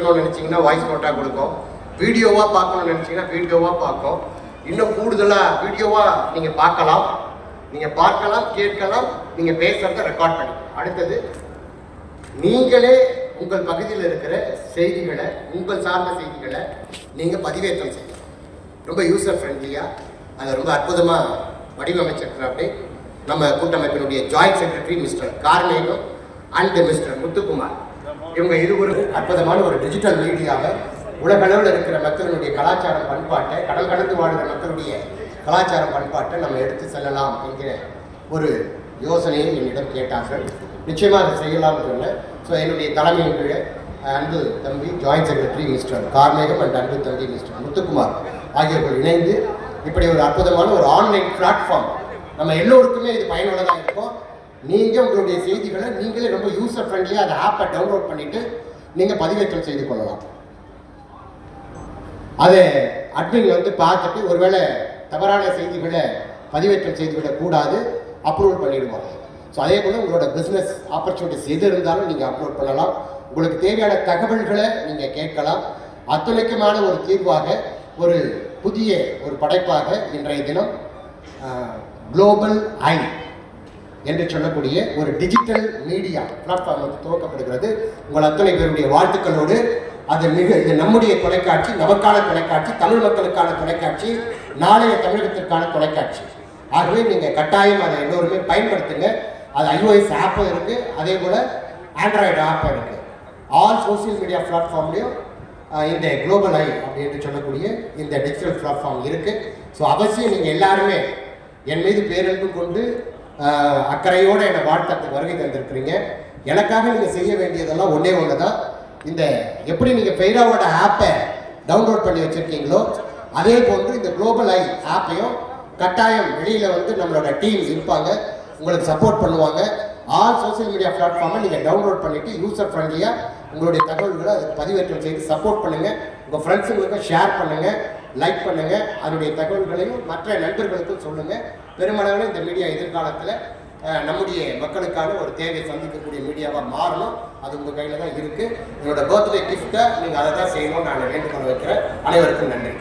கேட்கணும்னு நினச்சிங்கன்னா வாய்ஸ் நோட்டாக கொடுக்கும். வீடியோவாக பார்க்கணும்னு நினச்சிங்கன்னா வீடியோவாக பார்க்கும். இன்னும் கூடுதலாக வீடியோவாக நீங்கள் பார்க்கலாம். நீங்கள் பார்க்கலாம் கேட்கலாம் நீங்கள் பேசுகிறத ரெக்கார்ட் பண்ணிக்கலாம். அடுத்தது நீங்களே உங்கள் பகுதியில் இருக்கிற செய்திகளை உங்கள் சார்ந்த செய்திகளை நீங்கள் பதிவேற்றம் செய்யலாம். ரொம்ப யூசர் ஃப்ரெண்ட்லியாக அதை ரொம்ப அற்புதமாக வடிவமைச்சிருக்கிறாப்படி நம்ம கூட்டமைப்பினுடைய joint secretary mister Karmegam and mister Muthukumar. இவங்க இருவரும் அற்புதமான ஒரு டிஜிட்டல் மீடியாவை உலகளவில் இருக்கிற மக்களுடைய கலாச்சாரம் பண்பாட்டை கடல் கடந்து வாழ்கிற மக்களுடைய கலாச்சார பண்பாட்டை நம்ம எடுத்து செல்லலாம் என்கிற ஒரு யோசனையை என்னிடம் கேட்டார்கள். நிச்சயமாக அதை செய்யலாம்னு சொன்னேன். ஸோ என்னுடைய தலைமையின் கீழே அன்பு தம்பி joint secretary mister Karmegam and அன்பு தம்பி மிஸ்டர் முத்துக்குமார் ஆகியோர்கள் இணைந்து இப்படி ஒரு அற்புதமான ஒரு ஆன்லைன் பிளாட்ஃபார்ம் நம்ம எல்லோருக்குமே இது பயனுள்ளதாக இருக்கும். நீங்கள் உங்களுடைய செய்திகளை நீங்களே ரொம்ப யூசர் ஃப்ரெண்ட்லியாக அந்த ஆப்பை டவுன்லோட் பண்ணிவிட்டு நீங்கள் பதிவேற்றம் செய்து கொள்ளலாம். அதை அட்மின் வந்து பார்த்துட்டு ஒருவேளை தவறான செய்திகளை பதிவேற்றம் செய்துவிடக்கூடாது அப்ரூவல் பண்ணிவிடுவாங்க ஸோ அதே போல் உங்களோட பிஸ்னஸ் ஆப்பர்ச்சுனிட்டிஸ் எது இருந்தாலும் நீங்கள் அப்லோட் பண்ணலாம். உங்களுக்கு தேவையான தகவல்களை நீங்கள் கேட்கலாம். அத்துணைக்கமான ஒரு தீர்வாக ஒரு புதிய ஒரு படைப்பாக இன்றைய தினம் குளோபல் ஐ என்று சொல்லக்கூடிய ஒரு டிஜிட்டல் மீடியா பிளாட்ஃபார்ம் வந்து துவக்கப்படுகிறது. உங்கள் அத்தனை பேருடைய வாழ்த்துக்களோடு அது மிக இது நம்முடைய தொலைக்காட்சி நமக்கான தொலைக்காட்சி தமிழ் மக்களுக்கான தொலைக்காட்சி நாளைய தமிழகத்திற்கான தொலைக்காட்சி. ஆகவே நீங்கள் கட்டாயம் அதை எல்லோருமே பயன்படுத்துங்க. அது ஐஓஎஸ் ஆப்பும் இருக்குது அதே போல் ஆண்ட்ராய்டு ஆப்பும் இருக்குது ஆல் சோசியல் மீடியா பிளாட்ஃபார்ம்லேயும் இந்த குளோபல் ஐ அப்படின்னு சொல்லக்கூடிய இந்த டிஜிட்டல் பிளாட்ஃபார்ம் இருக்குது ஸோ அவசியம் நீங்கள் எல்லாருமே என் மீது பேரன்பு கொண்டு அக்கறையோடு என்னை வாழ்த்தத்துக்கு வருகை தந்திருக்கிறீங்க. எனக்காக நீங்கள் செய்ய வேண்டியதெல்லாம் ஒன்றே ஒன்று தான் இந்த எப்படி நீங்கள் ஃபெய்ராவோட ஆப்பை டவுன்லோட் பண்ணி வச்சுருக்கீங்களோ அதே போன்று இந்த குளோபல் ஐ ஆப்பையும் கட்டாயம் வெளியில் வந்து நம்மளோட டீம் இருப்பாங்க. உங்களுக்கு சப்போர்ட் பண்ணுவாங்க. ஆல் சோஷியல் மீடியா பிளாட்ஃபார்மை நீங்கள் டவுன்லோட் பண்ணிவிட்டு யூசர் ஃப்ரெண்ட்லியாக உங்களுடைய தகவல்களை அதுக்கு பதிவேற்றம் செய்து சப்போர்ட் பண்ணுங்கள் உங்கள் ஃப்ரெண்ட்ஸுங்களுக்கும் ஷேர் பண்ணுங்கள் லைக் பண்ணுங்கள் அதனுடைய தகவல்களையும் மற்ற நண்பர்களுக்கும் சொல்லுங்கள் பெருமளவில் இந்த மீடியா எதிர்காலத்தில் நம்முடைய மக்களுக்கான ஒரு தேவையை சந்திக்கக்கூடிய மீடியாவாக மாறணும். அது உங்கள் கையில் தான் இருக்குது என்னோட பர்த்டே கிஃப்ட்டை நீங்கள் அதை தான் செய்யணும்னு நான் வேண்டுகோள் வைக்கிறேன். அனைவருக்கும் நன்றி.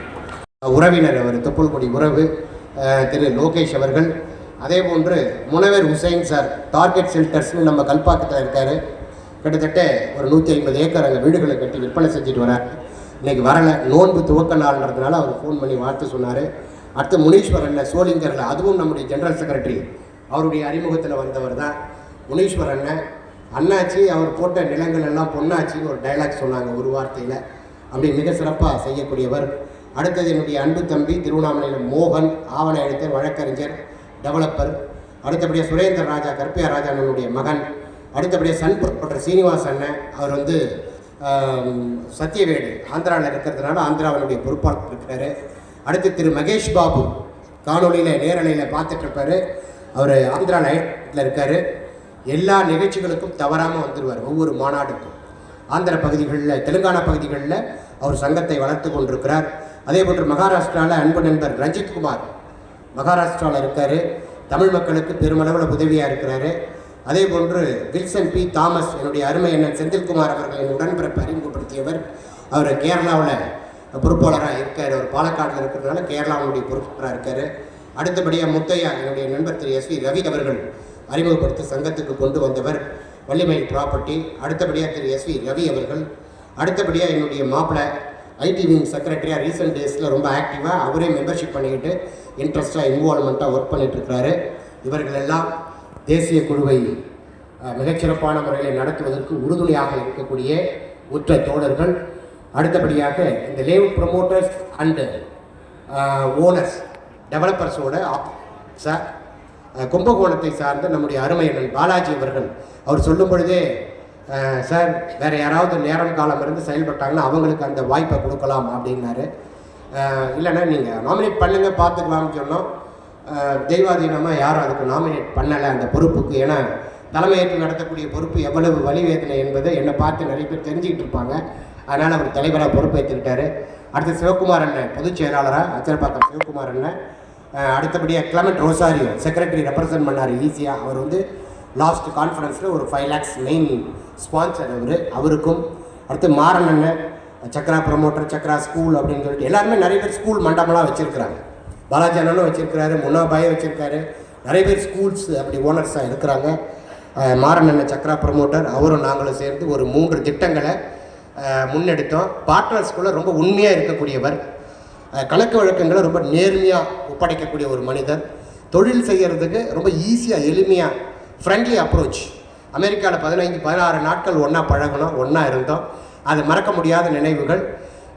உறவினர் அவர் தொப்புள்கொடி உறவு திரு லோகேஷ் அவர்கள். அதே போன்று முனவர் ஹுசைன் சார் டார்கெட் ஷெல்டர்ஸ்னு நம்ம கல்பாக்கத்தில் இருக்கார். கிட்டத்தட்ட ஒரு நூற்றி ஐம்பது ஏக்கர் அங்கே வீடுகளை கட்டி விற்பனை செஞ்சுட்டு வரார். இன்றைக்கி வரலை. நோன்பு துவக்க நாள்ன்றதுனால அவர் ஃபோன் பண்ணி வாழ்த்து சொன்னார். அடுத்து முனீஸ்வரனில் சோளிங்கரில் அதுவும் நம்முடைய ஜெனரல் செக்ரட்டரி அவருடைய அறிமுகத்தில் வந்தவர் தான் முனீஸ்வர் அண்ணாச்சி அவர் போட்ட நிலங்கள் எல்லாம் பொன்னாச்சின்னு ஒரு டைலாக் சொன்னாங்க ஒரு வார்த்தையில். அப்படி மிக சிறப்பாக செய்யக்கூடியவர். அடுத்தது என்னுடைய அன்பு தம்பி திருவண்ணாமலையில் மோகன் ஆவண எழுத்தர் வழக்கறிஞர் டெவலப்பர் அடுத்தபடியாக சுரேந்திர ராஜா கற்பியா ராஜானுடைய மகன். அடுத்தபடியாக சன் ப்ரொமோட்டர் சீனிவாசன் அண்ணன் அவர் வந்து சத்தியவேடு ஆந்திராவில் இருக்கிறதுனால ஆந்திராவினுடைய பொறுப்பாளர் இருக்கிறாரு. அடுத்து திரு மகேஷ் பாபு காணொலியில் நேரலையில் பார்த்துட்ருப்பாரு. அவர் ஆந்திரா லைட்டில் இருக்கார். எல்லா நிகழ்ச்சிகளுக்கும் தவறாமல் வந்துடுவார் ஒவ்வொரு மாநாடுக்கும். ஆந்திர பகுதிகளில் தெலுங்கானா பகுதிகளில் அவர் சங்கத்தை வளர்த்து கொண்டிருக்கிறார். அதே போன்று மகாராஷ்டிராவில் அன்பு நண்பர் ரஞ்சித் குமார் மகாராஷ்டிராவில் இருக்கார். தமிழ் மக்களுக்கு பெருமளவில் உதவியாக இருக்கிறாரு. அதே போன்று வில்சன் பி. தாமஸ் என்னுடைய அருமை என்ன செந்தில்குமார் அவர்கள் என் உடன்பிறப்பை அறிமுகப்படுத்தியவர். அவர் கேரளாவில் பொறுப்பாளராக இருக்கார். அவர் பாலக்காட்டில் இருக்கிறதுனால கேரளாவுடைய பொறுப்பாளராக இருக்கார். அடுத்தபடியாக முத்தையா என்னுடைய நண்பர் திரு எஸ் வி. ரவி அவர்கள் அறிமுகப்படுத்தி சங்கத்துக்கு கொண்டு வந்தவர். வள்ளிமயில் ப்ராப்பர்ட்டி அடுத்தபடியாக திரு எஸ் வி. ரவி அவர்கள். அடுத்தபடியாக என்னுடைய மாப்பிள்ளை ஐடி விங் செக்ரட்டரியாக ரீசெண்ட் டேஸில் ரொம்ப ஆக்டிவாக அவரே மெம்பர்ஷிப் பண்ணிக்கிட்டு இன்ட்ரெஸ்ட்டாக இன்வால்மெண்ட்டாக ஒர்க் பண்ணிகிட்ருக்கிறாரு இவர்கள் எல்லாம் தேசிய குழுவை மிகச்சிறப்பான முறையில் நடத்துவதற்கு உறுதுணையாக இருக்கக்கூடிய உற்ற தோழர்கள். அடுத்தபடியாக இந்த லேவ் ப்ரொமோட்டர்ஸ் அண்டு ஓனர்ஸ் டெவலப்பர்ஸோட சார் கும்பகோணத்தை சார்ந்த நம்முடைய அருமை பாலாஜி அவர்கள் அவர் சொல்லும் பொழுதே சார் வேறு யாராவது நேரம் காலம் இருந்து செயல்பட்டாங்கன்னா அவங்களுக்கு அந்த வாய்ப்பை கொடுக்கலாம் அப்படின்னாரு. இல்லைன்னா நீங்கள் நாமினேட் பண்ணுங்கள் பார்த்துக்கலாம்னு சொன்னோம். தெய்வாதீனமாக யாரும் அதுக்கு நாமினேட் பண்ணலை அந்த பொறுப்புக்கு. ஏன்னா தலைமையேற்று நடத்தக்கூடிய பொறுப்பு எவ்வளவு வலி வேதனை என்பதை என்னை பார்த்து நிறைய பேர் தெரிஞ்சுக்கிட்டு இருப்பாங்க. அதனால் அவர் தலைவராக பொறுப்பேற்றுக்கிட்டாரு அடுத்து சிவகுமார் அண்ணன் பொதுச் செயலாளராக அச்சரப்பாக்கம் சிவகுமார் அண்ணன். அடுத்தபடியாக கிளமெண்ட் ரோசாரியோ செக்ரட்டரி ரெப்ரசன்ட் பண்ணார் ஈஸியாக அவர் வந்து லாஸ்ட் கான்ஃபரன்ஸில் ஒரு ஃபைவ் லேக்ஸ் மெயின் ஸ்பான்சர் அவர் அவருக்கும். அடுத்து மாறன் அண்ணன் சக்ரா ப்ரமோட்டர் சக்ரா ஸ்கூல் அப்படின்னு சொல்லிட்டு எல்லாருமே நிறைய பேர் ஸ்கூல் மண்டபம்லாம் வச்சுருக்கிறாங்க. பாலாஜி அண்ணனும் வச்சுருக்கிறாரு முன்னாபாயும் வச்சுருக்காரு. நிறைய பேர் ஸ்கூல்ஸ் அப்படி ஓனர்ஸாக இருக்கிறாங்க. மாறன் அண்ணன் சக்ரா ப்ரமோட்டர் அவரும் நாங்களும் சேர்ந்து ஒரு மூன்று திட்டங்களை முன்னெடுத்தோம். பார்ட்னர்ஸ்குள்ளே ரொம்ப உண்மையாக இருக்கக்கூடியவர். கணக்கு வழக்கங்களை ரொம்ப நேர்மையாக ஒப்படைக்கக்கூடிய ஒரு மனிதர். தொழில் செய்கிறதுக்கு ரொம்ப ஈஸியாக எளிமையாக ஃப்ரெண்ட்லி அப்ரோச் அமெரிக்காவில் பதினைஞ்சு பதினாறு நாட்கள் ஒன்றா பழகணும் ஒன்றா இருந்தோம். அது மறக்க முடியாத நினைவுகள்.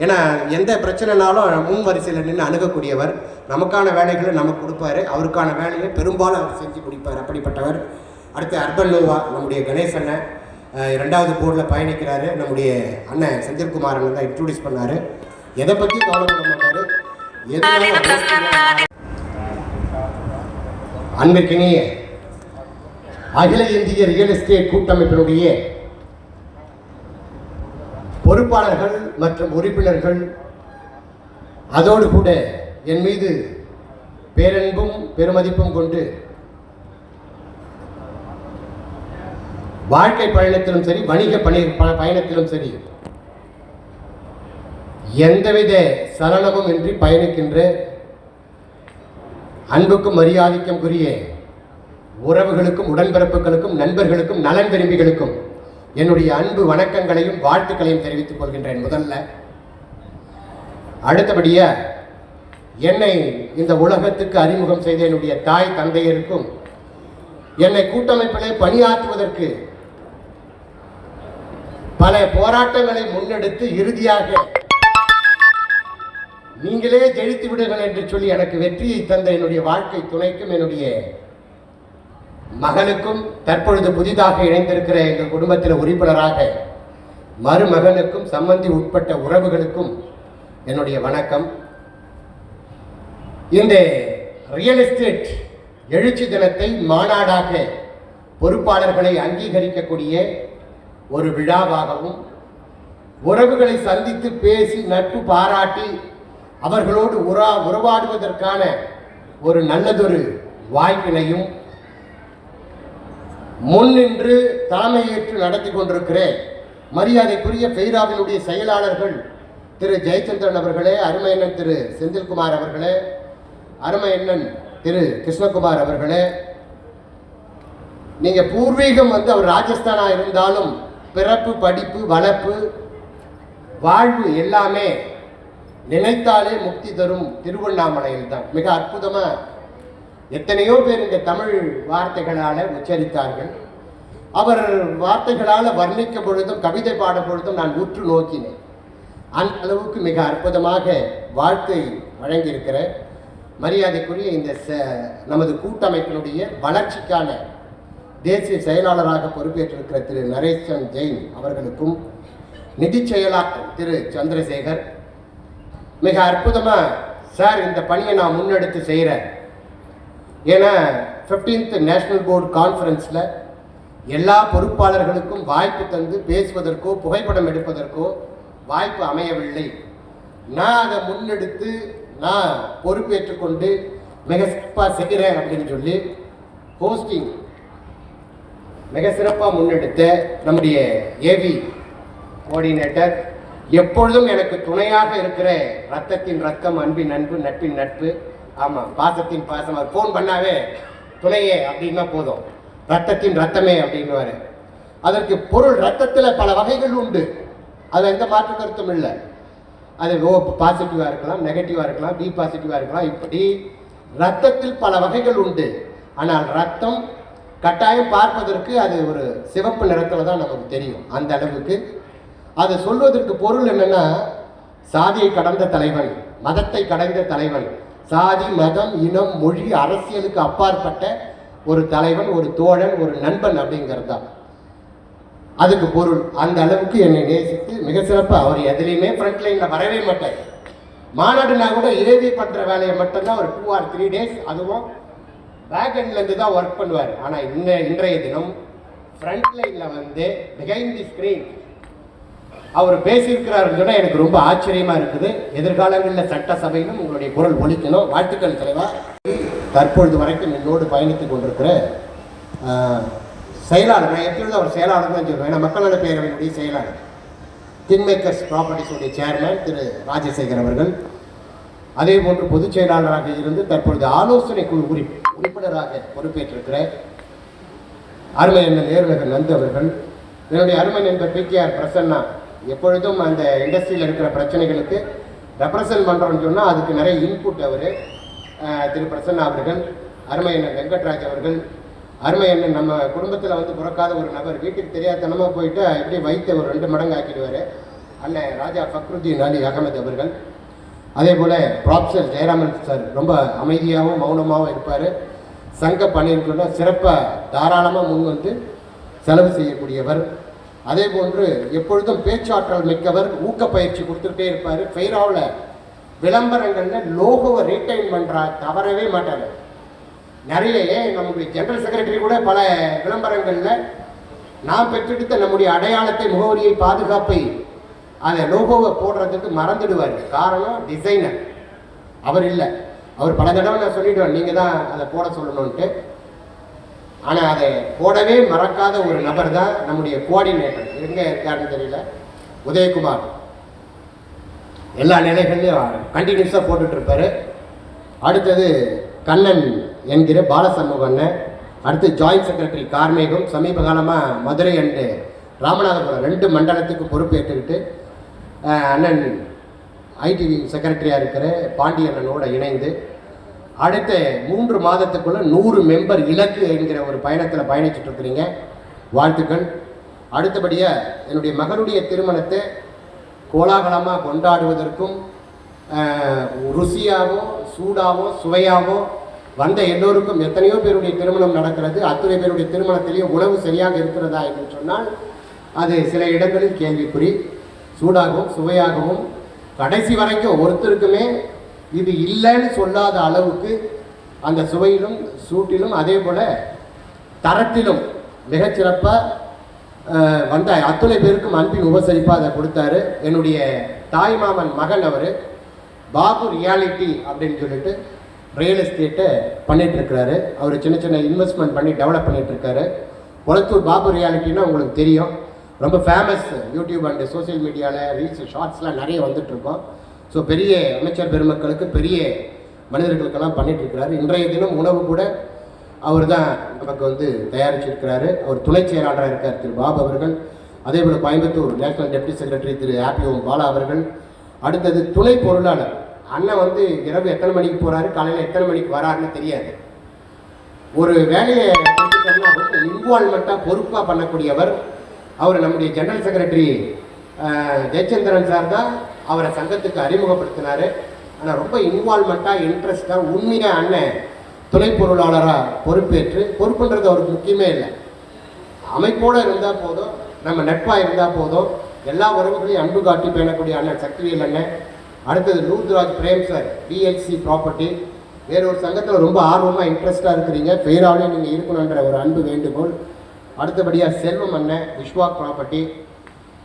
ஏன்னா எந்த பிரச்சனைனாலும் முன் வரிசையில் நின்று அணுகக்கூடியவர். நமக்கான வேலைகளை நமக்கு கொடுப்பாரு. அவருக்கான வேலையை பெரும்பாலும் அவர் செஞ்சு முடிப்பார். அப்படிப்பட்டவர். அடுத்து அர்பன் நோவா நம்முடைய கணேஷ் அண்ணன். இரண்டாவது போர்டில் பயணிக்கிறாரு. நம்முடைய அண்ணன் செந்தில்குமார் அண்ணன் தான் இன்ட்ரடியூஸ் பண்ணார். எதை பற்றி கவலைப்பட மாட்டார். எது அன்பிற்கினிய அகில இந்திய ரியல் எஸ்டேட் கூட்டமைப்பினுடைய பொறுப்பாளர்கள் மற்றும் உறுப்பினர்கள் அதோடு கூட என் மீது பேரன்பும் பெருமதிப்பும் கொண்டு வாழ்க்கை பயணத்திலும் சரி வணிக பணி ப- பயணத்திலும் சரி எந்தவித சலனமும் இன்றி பயணிக்கின்ற அன்புக்கும் மரியாதைக்கும் உரிய உறவுகளுக்கும் உடன்பிறப்புகளுக்கும் நண்பர்களுக்கும் நலன் விரும்பிகளுக்கும் என்னுடைய அன்பு வணக்கங்களையும் வாழ்த்துக்களையும் தெரிவித்துக் கொள்கின்றேன் முதல்ல. அடுத்தபடியா என்னை இந்த உலகத்துக்கு அறிமுகம் செய்த என்னுடைய தாய் தந்தையருக்கும் என்னை கூட்டமைப்பிலே பணியாற்றுவதற்கு பல போராட்டங்களை முன்னெடுத்து இறுதியாக நீங்களே ஜெயித்து விடுங்கள் என்று சொல்லி எனக்கு வெற்றியை தந்த என்னுடைய வாழ்க்கை துணைக்கும் என்னுடைய மகனுக்கும் தற்பொழுது புதிதாக இணைந்திருக்கிற எங்கள் குடும்பத்தில் உறுப்பினராக மருமகனுக்கும் சம்பந்தி உட்பட்ட உறவுகளுக்கும் என்னுடைய வணக்கம். இந்த ரியல் எஸ்டேட் எழுச்சி தினத்தை மாநாடாக பொறுப்பாளர்களை அங்கீகரிக்கக்கூடிய ஒரு விழாவாகவும் உறவுகளை சந்தித்து பேசி நட்பு பாராட்டி அவர்களோடு உறா உறவாடுவதற்கான ஒரு நல்லதொரு வாய்ப்பினையும் முன்னின்று தலைமையேற்று நடத்தி கொண்டிருக்கிறேன். மரியாதைக்குரிய பெய்ராவினுடைய செயலாளர்கள் திரு ஜெயச்சந்திரன் அவர்களே அருமையண்ணன் திரு செந்தில்குமார் அவர்களே அருமையண்ணன் திரு கிருஷ்ணகுமார் அவர்களே நீங்கள் பூர்வீகம் வந்து அவர் ராஜஸ்தானாக இருந்தாலும் பிறப்பு படிப்பு வளர்ப்பு வாழ்வு எல்லாமே நினைத்தாலே முக்தி தரும் திருவண்ணாமலையில் தான் மிக அற்புதமாக எத்தனையோ பேர் இந்த தமிழ் வார்த்தைகளால் உச்சரித்தார்கள். அவர் வார்த்தைகளால் வர்ணிக்க பொழுதும் கவிதை பாடும் பொழுதும் நான் உற்று நோக்கினேன். அந்த அளவுக்கு மிக அற்புதமாக வாழ்க்கை வழங்கியிருக்கிற மரியாதைக்குரிய இந்த ச- நமது கூட்டமைப்பினுடைய வளர்ச்சிக்கான தேசிய செயலாளராக பொறுப்பேற்றிருக்கிற திரு நரேஷன் ஜெயின் அவர்களுக்கும் நிதி செயலாளர் திரு சந்திரசேகர் மிக அற்புதமாக சார் இந்த பணியை நான் முன்னெடுத்து செய்கிறேன் ஏன்னா 15th நேஷனல் போர்டு கான்ஃபரன்ஸில் எல்லா பொறுப்பாளர்களுக்கும் வாய்ப்பு தந்து பேசுவதற்கோ புகைப்படம் எடுப்பதற்கோ வாய்ப்பு அமையவில்லை. நான் அதை முன்னெடுத்து நான் பொறுப்பேற்றுக்கொண்டு மிக சிறப்பாக செய்கிறேன் அப்படின்னு சொல்லி ஹோஸ்டிங் மிக சிறப்பாக முன்னெடுத்த நம்முடைய ஏவி கோஆர்டினேட்டர் எப்பொழுதும் எனக்கு துணையாக இருக்கிற ரத்தத்தின் ரத்தம் அன்பின் அன்பு நட்பின் நட்பு ஆமாம் பாசத்தின் பாசம். அவர் ஃபோன் பண்ணாவே துணையே அப்படின்னா போதும். ரத்தத்தின் ரத்தமே அப்படின்னுவார். அதற்கு பொருள் ரத்தத்தில் பல வகைகள் உண்டு. அது எந்த மாற்று கருத்தும் இல்லை. அது ஓ பாசிட்டிவாக இருக்கலாம் நெகட்டிவாக இருக்கலாம் பி பாசிட்டிவாக இருக்கலாம். இப்படி ரத்தத்தில் பல வகைகள் உண்டு. ஆனால் ரத்தம் கட்டாயம் பார்ப்பதற்கு அது ஒரு சிவப்பு நிறத்தில் தான் நமக்கு தெரியும் அந்த அளவுக்கு. அதை சொல்வதற்கு பொருள் என்னென்னா சாதியை கடந்த தலைவன் மதத்தை கடந்த தலைவன் சாதி மதம் இனம் மொழி அரசியலுக்கு அப்பாற்பட்ட ஒரு தலைவன் ஒரு தோழன் ஒரு நண்பன் அப்படிங்கிறது? தான் அதுக்கு பொருள். அந்த அளவுக்கு என்னை நேசித்து மிக சிறப்பாக அவர் எதுலேயுமே ஃப்ரண்ட் லைனில் வரவே மாட்டார். மாநாடுனா கூட இறுதி பண்ணுற வேலையை மட்டும்தான் ஒரு டூ ஆர் த்ரீ டேஸ் அதுவும் பேக் தான் ஒர்க் பண்ணுவார். ஆனால் இன்ன இன்றைய தினம் ஃப்ரண்ட் லைனில் வந்து பிகைண்ட் தி ஸ்க்ரீன் அவர் பேசியிருக்கிறாருன்னு சொன்னால் எனக்கு ரொம்ப ஆச்சரியமா இருக்குது. எதிர்காலங்களில் சட்டசபையிலும் உங்களுடைய குரல் ஒழிக்கணும் வாழ்த்துக்கள் தலைவா. தற்பொழுது வரைக்கும் என்னோடு பயணித்துக் கொண்டிருக்கிற செயலாளர் நான் எப்பொழுது அவர் செயலாளர் தான் சொல்லுவேன் ஏன்னா மக்கள் நல பேரவையினுடைய செயலாளர். கிங்மேக்கர்ஸ் ப்ராப்பர்ட்டிஸுடைய சேர்மேன் திரு ராஜசேகர் அவர்கள். அதே போன்று பொதுச் செயலாளராக இருந்து தற்பொழுது ஆலோசனை குழு உறுப்பி உறுப்பினராக பொறுப்பேற்றிருக்கிற அருமை என்ன நேருநகர் நந்து அவர்கள். என்னுடைய அருமை நண்பர் ஆர் பிரசன்னா எப்பொழுதும் அந்த இண்டஸ்ட்ரியில் இருக்கிற பிரச்சனைகளுக்கு ரெப்ரசன்ட் பண்ணுறோம்னு சொன்னால் அதுக்கு நிறைய இன்புட் அவர். திரு பிரசன்னா அவர்கள் அருமை அண்ணன் வெங்கட்ராஜ் அவர்கள் அருமை அண்ணன் நம்ம குடும்பத்தில் வந்து பிறக்காத ஒரு நபர் வீட்டுக்கு தெரியாதனமாக போயிட்டு எப்படி வைத்த ஒரு ரெண்டு மடங்கு ஆக்கிடுவார்? அண்ணன் ராஜா ஃபக்ருதீன் அலி அகமது அவர்கள். அதே போல் ப்ராப்சர் ஜெயராமன் சார் ரொம்ப அமைதியாகவும் மௌனமாகவும் இருப்பார். சங்க பணியிற்குள்ள சிறப்பாக தாராளமாக முன் வந்து செலவு செய்யக்கூடியவர். அதே போன்று எப்பொழுதும் பேச்சாற்றல் மிக்கவர் ஊக்கப்பயிற்சி கொடுத்துக்கிட்டே இருப்பார். ஃபெய்ராவில் விளம்பரங்களில் லோகோவை ரீட்டைன் பண்ணுறா தவறவே மாட்டார். நிறைய நம்முடைய ஜெனரல் செக்ரட்டரி கூட பல விளம்பரங்களில் நாம் பெற்றெடுத்த நம்முடைய அடையாளத்தை முகவரியை பாதுகாப்பை அந்த லோகோவை போடுறதுக்கு மறந்துடுவார். காரணம் டிசைனர் அவர் இல்லை. அவர் பல தடவை நான் சொல்லிவிடுவேன் நீங்கள் தான் அதை போட சொல்லணுன்ட்டு ஆனால் அதை போடவே மறக்காத ஒரு நபர் தான் நம்முடைய கோஆர்டினேட்டர் எங்கே இருக்காருன்னு தெரியல? உதயகுமார். எல்லா நிலைகள்லையும் கண்டினியூஸாக போட்டுட்ருப்பார். அடுத்தது கண்ணன் என்கிற பாலசண்முகண்ண அடுத்து ஜாயிண்ட் செக்ரட்டரி கார்மேகம். சமீப காலமாக மதுரை அண்டு ராமநாதபுரம் ரெண்டு மண்டலத்துக்கு பொறுப்பேற்றுக்கிட்டு அண்ணன் ஐடி செக்ரட்டரியாக இருக்கிற பாண்டியண்ணனோடு இணைந்து அடுத்த மூன்று மாதத்துக்குள்ள நூறு மெம்பர் இலக்கு என்கிற ஒரு பயணத்தில் பயணிச்சுட்டு இருக்கிறீங்க. வாழ்த்துக்கள். அடுத்தபடியாக என்னுடைய மகனுடைய திருமணத்தை கோலாகலமாக கொண்டாடுவதற்கும் ருசியாகவும் சூடாகவும் சுவையாகவும் வந்த எல்லோருக்கும் எத்தனையோ பேருடைய திருமணம் நடக்கிறது. அத்தனை பேருடைய திருமணத்திலேயும் உணவு சரியாக இருக்கிறதா என்று சொன்னால் அது சில இடங்களில் கேள்விக்குறி. சூடாகவும் சுவையாகவும் கடைசி வரைக்கும் ஒருத்தருக்குமே இது இல்லைன்னு சொல்லாத அளவுக்கு அந்த சுவையிலும் சூட்டிலும் அதே போல் தரத்திலும் மிகச்சிறப்பாக வந்த அத்துணை பேருக்கும் அன்பின் உபசரிப்பாக அதை கொடுத்தாரு. என்னுடைய தாய் மாமன் மகன் அவர் பாபு ரியாலிட்டி அப்படின்னு சொல்லிட்டு ரியல் எஸ்டேட்டை பண்ணிகிட்ருக்கிறாரு அவர் சின்ன சின்ன இன்வெஸ்ட்மெண்ட் பண்ணி டெவலப் பண்ணிகிட்ருக்காரு இருக்காரு கொளத்தூர் பாபு ரியாலிட்டின்னா உங்களுக்கு தெரியும். ரொம்ப ஃபேமஸ் யூடியூப் அண்டு சோஷியல் மீடியாவில் ரீல்ஸ் ஷார்ட்ஸ்லாம் நிறைய வந்துட்டுருக்கோம். ஸோ பெரிய அமைச்சர் பெருமக்களுக்கு பெரிய மனிதர்களுக்கெல்லாம் பண்ணிகிட்ருக்கிறாரு இன்றைய தினம் உணவு கூட அவர் தான் நமக்கு வந்து தயாரிச்சிருக்கிறாரு. அவர் துணை செயலாளராக இருக்கார் திரு பாபு அவர்கள். அதே போல் Coimbatore national deputy secretary Thiru ஆப்பிஓம் Bala அவர்கள். அடுத்தது துணை பொருளாளர். அண்ணன் வந்து இரவு எத்தனை மணிக்கு போகிறாரு காலையில் எத்தனை மணிக்கு வராருன்னு தெரியாது. ஒரு வேலையை ரொம்ப இன்வால்மெண்ட்டாக பொறுப்பாக பண்ணக்கூடியவர். அவர் நம்முடைய ஜெனரல் செக்ரட்டரி ஜெயச்சந்திரன் சார் தான் அவரை சங்கத்துக்கு அறிமுகப்படுத்தினார். ஆனால் ரொம்ப இன்வால்மெண்ட்டாக இன்ட்ரெஸ்டாக உண்மையாக அண்ணன் துணை பொருளாளராக பொறுப்பேற்று பொறுப்புன்றது அவருக்கு முக்கியமே இல்லை. அமைப்போடு இருந்தால் போதும் நம்ம நட்பாக இருந்தால் போதும் எல்லா உறவுகளையும் அன்பு காட்டி பேணக்கூடிய அண்ணன் சக்திவேல் அண்ணன். அடுத்தது Luthraj Prem sir PLC property வேற ஒரு சங்கத்தில் ரொம்ப ஆர்வமாக இன்ட்ரெஸ்டாக இருக்கிறீங்க. பேராலையும் நீங்கள் இருக்கணுன்ற ஒரு அன்பு வேண்டுகோள். அடுத்தபடியாக செல்வம் அண்ணன் விஸ்வாக் ப்ராப்பர்ட்டி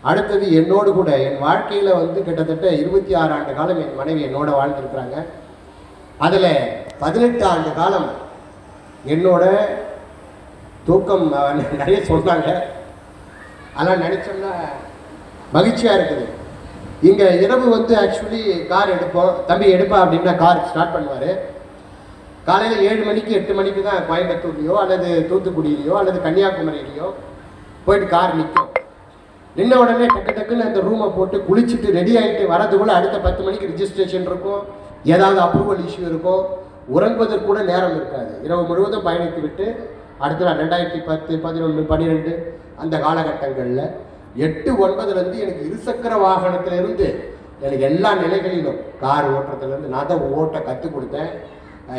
அடுத்தது என்னோடு கூட என் வாழ்க்கையில் வந்து கிட்டத்தட்ட இருபத்தி ஆறு ஆண்டு காலம் என் மனைவி என்னோட வாழ்ந்துருக்குறாங்க. அதில் பதினெட்டு ஆண்டு காலம் என்னோட தூக்கம் நிறைய சொன்னாங்க அதெல்லாம் நினச்சோம்னா மகிழ்ச்சியாக இருக்குது. இங்கே இரவு வந்து ஆக்சுவலி கார் எடுப்போம். தம்பி எடுப்பா அப்படின்னா கார் ஸ்டார்ட் பண்ணுவார். காலையில் ஏழு மணிக்கு எட்டு மணிக்கு தான் கோயம்புத்தூர்லேயோ அல்லது தூத்துக்குடியிலையோ அல்லது கன்னியாகுமரியிலையோ போயிட்டு கார் நிற்கும் நின்ன உடனே டக்கு டக்குன்னு அந்த ரூமை போட்டு குளிச்சுட்டு ரெடி ஆகிட்டு வரதுக்குள்ளே அடுத்த பத்து மணிக்கு ரிஜிஸ்ட்ரேஷன் இருக்கும். ஏதாவது அப்ரூவல் இஷ்யூ இருக்கும். உறங்குவதற்கு கூட நேரம் இருக்காது. இரவு முழுவதும் பயணித்து விட்டு அடுத்த நாள் ரெண்டாயிரத்தி பத்து பதினொன்று பன்னிரெண்டு அந்த காலகட்டங்களில் எட்டு ஒன்பதுலேருந்து எனக்கு இருசக்கர வாகனத்திலேருந்து எனக்கு எல்லா நிலைகளிலும் கார் ஓட்டுறதுலேருந்து நான் தான் ஓட்ட கற்றுக் கொடுத்தேன்.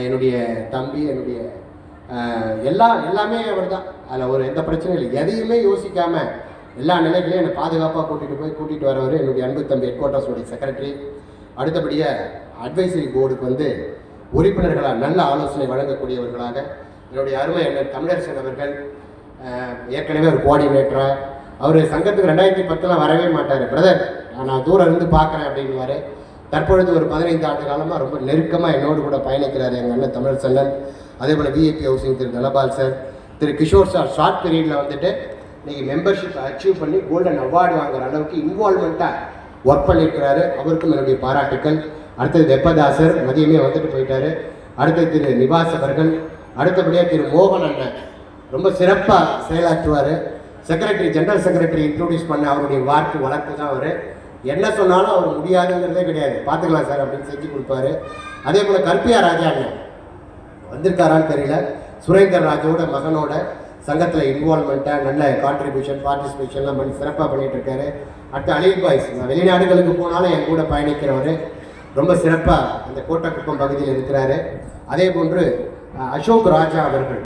என்னுடைய தம்பி என்னுடைய எல்லா எல்லாமே அவர் தான் அதில் ஒரு எந்த பிரச்சனையும் இல்லை. எதையுமே யோசிக்காமல் எல்லா நிலைகளையும் என்னை பாதுகாப்பாக கூட்டிகிட்டு போய் கூட்டிகிட்டு வரவர் என்னுடைய அன்பு தம்பி ஹெட் குவார்ட்டர்ஸோடைய செக்ரட்டரி அடுத்தபடியாக அட்வைசரி போர்டுக்கு வந்து உறுப்பினர்களாக நல்ல ஆலோசனை வழங்கக்கூடியவர்களாக என்னுடைய அருமை அண்ணன் தமிழரசன் அவர்கள் ஏற்கனவே ஒரு கோஆர்டினேட்டராக அவர் சங்கத்துக்கு ரெண்டாயிரத்தி பத்தில் வரவே மாட்டார். பிரதர் நான் தூரம் இருந்து பார்க்குறேன் அப்படின்னுவாரு. தற்பொழுது ஒரு பதினைந்து ஆண்டு காலமாக ரொம்ப நெருக்கமாக என்னோடு கூட பயணிக்கிறார் எங்கள் அண்ணன் தமிழரசன் அதே போல் VIP housing Thiru Dhanapal sir Thiru Kishore sir short பீரியடில் வந்துட்டு இன்னைக்கு மெம்பர்ஷிப் அச்சீவ் பண்ணி கோல்டன் அவார்டு வாங்குற அளவுக்கு இன்வால்மெண்ட்டாக ஒர்க் பண்ணியிருக்கிறாரு அவருக்கும் என்னுடைய பாராட்டுக்கள். அடுத்தது வெப்பதாசர் மதியமே வந்துட்டு போயிட்டாரு. அடுத்தது திரு நிவாஸ் அவர்கள். அடுத்தபடியாக திரு மோகன் அண்ணன். ரொம்ப சிறப்பாக செயலாற்றுவார். செக்ரட்டரி ஜெனரல் செக்ரட்டரி இன்ட்ரோடியூஸ் பண்ண அவருடைய வார்த்தை வழக்கு தான் அவர். என்ன சொன்னாலும் அவர் முடியாதுங்கிறதே கிடையாது. பார்த்துக்கலாம் சார் அப்படின்னு செஞ்சு கொடுப்பாரு. அதே போல் கற்பியா ராஜா அண்ணன். வந்திருக்காரான்னு தெரியல. சுரேந்தர் ராஜோட மகனோட சங்கத்தில் இன்வால்மெண்ட்டாக நல்ல கான்ட்ரிபியூஷன் பார்ட்டிசிபேஷன்லாம் பண்ணி சிறப்பாக பண்ணிகிட்டு இருக்காரு அடுத்து அலில் பாய்ஸ். நான் வெளிநாடுகளுக்கு போனாலும் என் கூட பயணிக்கிறவர். ரொம்ப சிறப்பாக அந்த கோட்டக்குப்பம் பகுதியில் இருக்கிறாரு. அதே போன்று அசோக் ராஜா அவர்கள்.